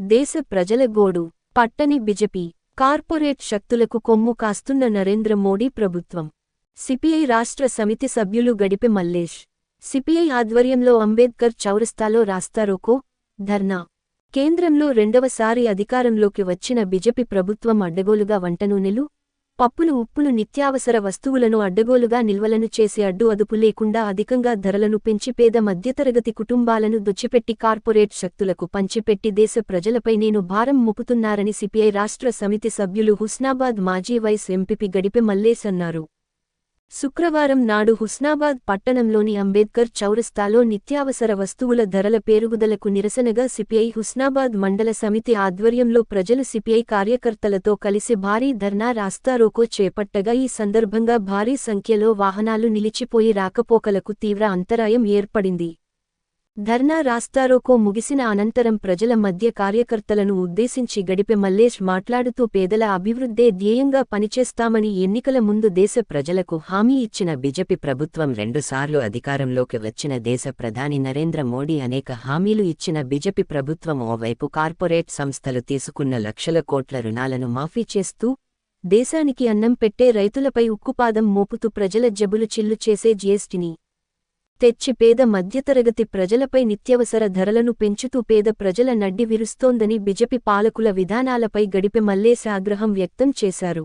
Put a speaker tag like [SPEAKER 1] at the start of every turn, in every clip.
[SPEAKER 1] దేశ ప్రజల గోడు పట్టని బిజెపి కార్పొరేట్ శక్తులకు కొమ్ము కాస్తున్న నరేంద్ర మోడీ ప్రభుత్వం. సిపిఐ రాష్ట్ర సమితి సభ్యులు గడిపె మల్లేష్. సిపిఐ ఆధ్వర్యంలో అంబేద్కర్ చౌరస్తాలో రాస్తారోకో ధర్నా. కేంద్రంలో రెండవసారి అధికారంలోకి వచ్చిన బిజెపి ప్రభుత్వం అడ్డగోలుగా వంట నూనెలు పప్పులు ఉప్పులు నిత్యావసర వస్తువులను అడ్డగోలుగా నిల్వలను చేసి అడ్డు అదుపు లేకుండా అధికంగా ధరలను పెంచి పేద మధ్యతరగతి కుటుంబాలను దుచ్చిపెట్టి కార్పొరేట్ శక్తులకు పంచిపెట్టి దేశ ప్రజలపై నేను భారం మోపుతున్నారని సిపిఐ రాష్ట్ర సమితి సభ్యులు హుస్నాబాద్ మాజీ వైస్ ఎంపీపీ గడిపె మల్లేశన్నారు అన్నారు. శుక్రవారం నాడు హుస్నాబాద్ పట్టణంలోని అంబేద్కర్ చౌరస్తాలో నిత్యావసర వస్తువుల ధరల పేరుగుదలకు నిరసనగా సిపిఐ హుస్నాబాద్ మండల సమితి ఆధ్వర్యంలో ప్రజలు సిపిఐ కార్యకర్తలతో కలిసి భారీ ధర్నా రాస్తారోకో చేపట్టగా ఈ సందర్భంగా భారీ సంఖ్యలో వాహనాలు నిలిచిపోయి రాకపోకలకు తీవ్ర అంతరాయం ఏర్పడింది. ధర్నా రాస్తారోకో ముగిసిన అనంతరం ప్రజల మధ్య కార్యకర్తలను ఉద్దేశించి గడిపె మల్లేష్ మాట్లాడుతూ పేదల అభివృద్ధే ధ్యేయంగా పనిచేస్తామని ఎన్నికల ముందు దేశ ప్రజలకు హామీ ఇచ్చిన బిజెపి ప్రభుత్వం రెండుసార్లు అధికారంలోకి వచ్చిన దేశ ప్రధాని నరేంద్ర మోడీ అనేక హామీలు ఇచ్చిన బిజెపి ప్రభుత్వం ఓవైపు కార్పొరేట్ సంస్థలు తీసుకున్న లక్షల కోట్ల రుణాలను మాఫీ చేస్తూ దేశానికి అన్నం పెట్టే రైతులపై ఉక్కుపాదం మోపుతూ ప్రజల జబులు చిల్లు చేసే జీఎస్టీని తెచ్చి పేద మధ్యతరగతి ప్రజలపై నిత్యవసర ధరలను పెంచుతూ పేద ప్రజల నడ్డి విరుస్తోందని బిజెపి పాలకుల విధానాలపై గడిపె మల్లేశ ఆగ్రహం వ్యక్తం చేశారు.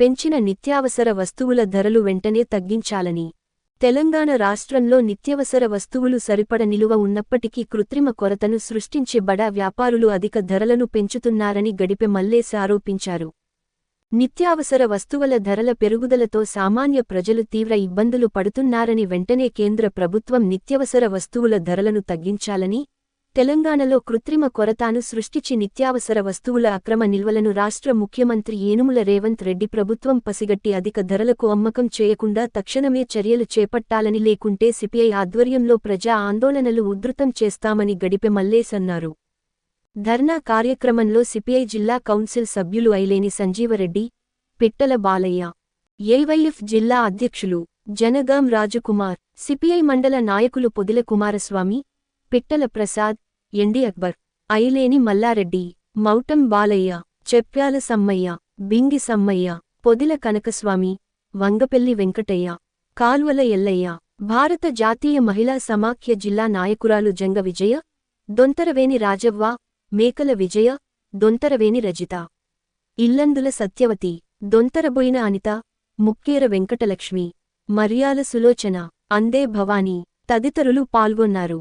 [SPEAKER 1] పెంచిన నిత్యావసర వస్తువుల ధరలు వెంటనే తగ్గించాలని తెలంగాణ రాష్ట్రంలో నిత్యవసర వస్తువులు సరిపడ నిలువ ఉన్నప్పటికీ కృత్రిమ కొరతను సృష్టించి బడా వ్యాపారులు అధిక ధరలను పెంచుతున్నారని గడిపె మల్లేశ ఆరోపించారు. నిత్యావసర వస్తువుల ధరల పెరుగుదలతో సామాన్య ప్రజలు తీవ్ర ఇబ్బందులు పడుతున్నారని వెంటనే కేంద్ర ప్రభుత్వం నిత్యవసర వస్తువుల ధరలను తగ్గించాలని తెలంగాణలో కృత్రిమ కొరతాను సృష్టించి నిత్యావసర వస్తువుల అక్రమ నిల్వలను రాష్ట్ర ముఖ్యమంత్రి ఏనుముల రేవంత్ రెడ్డి ప్రభుత్వం పసిగట్టి అధిక ధరలకు అమ్మకం చేయకుండా తక్షణమే చర్యలు చేపట్టాలని లేకుంటే సిపిఐ ఆధ్వర్యంలో ప్రజా ఆందోళనలు ఉధృతం చేస్తామని గడిపె మల్లేశన్నారు ధర్నా కార్యక్రమంలో సిపిఐ జిల్లా కౌన్సిల్ సభ్యులు అయిలేని సంజీవరెడ్డి పిట్టల బాలయ్య ఏవైఎఫ్ జిల్లా అధ్యక్షులు జనగాం రాజకుమార్ సిపిఐ మండల నాయకులు పొదిల కుమారస్వామి పిట్టల ప్రసాద్ ఎండి అక్బర్ ఐలేని మల్లారెడ్డి మౌటం బాలయ్య చెప్యాల సమ్మయ్య బింగి సమ్మయ్య పొదిల కనకస్వామి వంగపెల్లి వెంకటయ్య కాల్వల ఎల్లయ్య భారత జాతీయ మహిళా సమాఖ్య జిల్లా నాయకురాలు జంగ విజయ దొంతరవేని రాజవ్వ మేకల విజయ దొంతరవేని రజిత. ఇల్లందుల సత్యవతి దొంతరబోయిన అనిత ముక్కేర వెంకటలక్ష్మి. మర్యాల సులోచన అందే భవానీ తదితరులు పాల్గొన్నారు.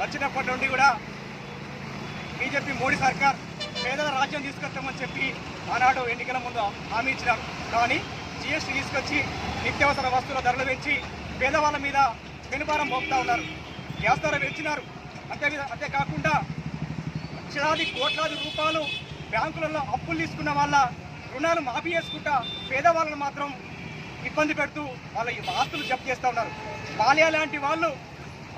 [SPEAKER 2] వచ్చినప్పటి నుండి కూడా బీజేపీ మోడీ సర్కార్ పేదల రాజ్యం తీసుకొస్తామని చెప్పి ఆనాడు ఎన్నికల ముందు హామీ ఇచ్చినారు. కానీ జీఎస్టీ తీసుకొచ్చి నిత్యావసర వస్తువుల ధరలు పెంచి పేదవాళ్ళ మీద పెనుభారం మోపుతా ఉన్నారు. గ్యాస్ ధర పెంచినారు అంతే అంతేకాకుండా లక్షలాది కోట్లాది రూపాయలు బ్యాంకులలో అప్పులు తీసుకున్న వాళ్ళ రుణాలు మాఫీ చేసుకుంటా పేదవాళ్ళను మాత్రం ఇబ్బంది పెడుతూ వాళ్ళ ఈ ఆస్తులు జప్తు చేస్తూ ఉన్నారు. బాలియా లాంటి వాళ్ళు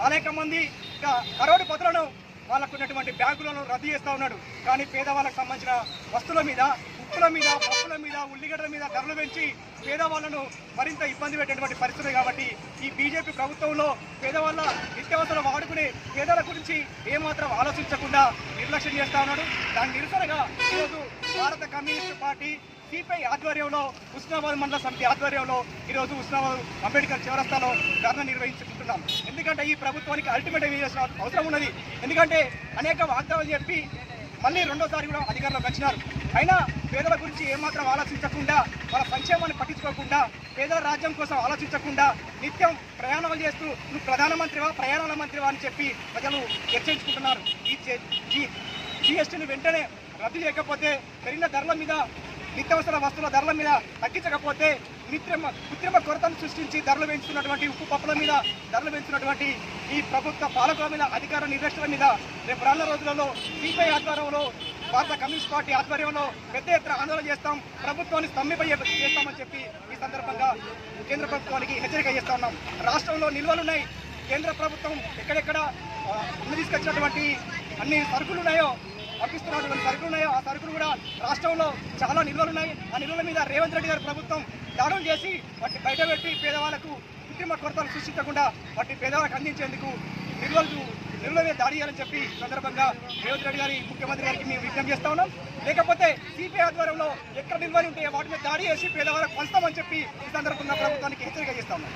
[SPEAKER 2] అనేక మంది ఇక కరోడు పత్రులను వాళ్ళకు ఉన్నటువంటి బ్యాంకులను రద్దు చేస్తూ ఉన్నాడు. కానీ పేదవాళ్ళకు సంబంధించిన వస్తువుల మీద ఉప్పుల మీద పప్పుల మీద ఉల్లిగడ్డల మీద ధరలు పెంచి పేదవాళ్ళను మరింత ఇబ్బంది పెట్టేటువంటి పరిస్థితి కాబట్టి ఈ బీజేపీ ప్రభుత్వంలో పేదవాళ్ళ నిత్యావసరం వాడుకునే పేదల గురించి ఏమాత్రం ఆలోచించకుండా నిర్లక్ష్యం చేస్తా ఉన్నాడు. దాని నిరసనగా ఈరోజు భారత కమ్యూనిస్టు పార్టీ సిపిఐ ఆధ్వర్యంలో ఉస్మానాబాద్ మండల సమితి ఆధ్వర్యంలో ఈరోజు ఉస్మానాబాద్ అంబేద్కర్ చివరస్తాలో ధర్నా నిర్వహించుకుంటున్నాం. ఎందుకంటే ఈ ప్రభుత్వానికి అల్టిమేట్ చేయాల్సిన అవసరం ఉన్నది. ఎందుకంటే అనేక వాగ్దానాలు చెప్పి మళ్ళీ రెండోసారి కూడా అధికారంలోకి వచ్చినారు. అయినా పేదల గురించి ఏమాత్రం ఆలోచించకుండా వాళ్ళ సంక్షేమాన్ని పట్టించుకోకుండా పేదల రాజ్యం కోసం ఆలోచించకుండా నిత్యం ప్రయాణాలు చేస్తూ నువ్వు ప్రధానమంత్రివా ప్రయాణాల మంత్రివా అని చెప్పి ప్రజలు చర్చించుకుంటున్నారు ఈ జిఎస్టీని వెంటనే రద్దు చేయకపోతే పెరిగిన ధరల మీద నిత్యావసర వస్తువుల ధరల మీద తగ్గించకపోతే నిత్యమ కృత్రిమ కొరతను సృష్టించి ధరలు పెంచుతున్నటువంటి ఉప్పు పప్పుల మీద ధరలు పెంచుతున్నటువంటి ఈ ప్రభుత్వ పాలకుల మీద అధికార నిర్దేశకుల మీద రేపు రానున్న రోజులలో సిపిఐ ఆధ్వర్యంలో భారత కమ్యూనిస్ట్ పార్టీ ఆధ్వర్యంలో పెద్ద ఎత్తున ఆందోళన చేస్తాం. ప్రభుత్వాన్ని స్తంభింప చేస్తామని చెప్పి ఈ సందర్భంగా కేంద్ర ప్రభుత్వానికి హెచ్చరిక చేస్తా ఉన్నాం. రాష్ట్రంలో నిల్వలున్నాయి కేంద్ర ప్రభుత్వం ఎక్కడెక్కడ తీసుకొచ్చినటువంటి అన్ని సరుకులు ఉన్నాయో పంపిస్తున్నటువంటి సరుకులు ఉన్నాయో ఆ సరుకులు కూడా రాష్ట్రంలో చాలా నిల్వలు ఉన్నాయి. ఆ నిల్వల మీద రేవంత్ రెడ్డి గారి ప్రభుత్వం దాడులు చేసి వాటిని బయటపెట్టి పేదవాళ్ళకు కృత్రిమ కొరతలు సృష్టించకుండా వాటిని పేదవాళ్ళకి అందించేందుకు నిల్వలు నిల్వల దాడి చేయాలని చెప్పి సందర్భంగా రేవంత్ రెడ్డి గారి ముఖ్యమంత్రి గారికి మేము విజ్ఞప్తి చేస్తా ఉన్నాం. లేకపోతే సిపిఐ ఆధ్వర్యంలో ఎక్కడ నిల్వలు ఉంటే వాటి మీద దాడి చేసి పేదవాళ్ళకు పంచుతామని చెప్పి ఈ సందర్భంగా ప్రభుత్వానికి హెచ్చరిక చేస్తా ఉన్నాం.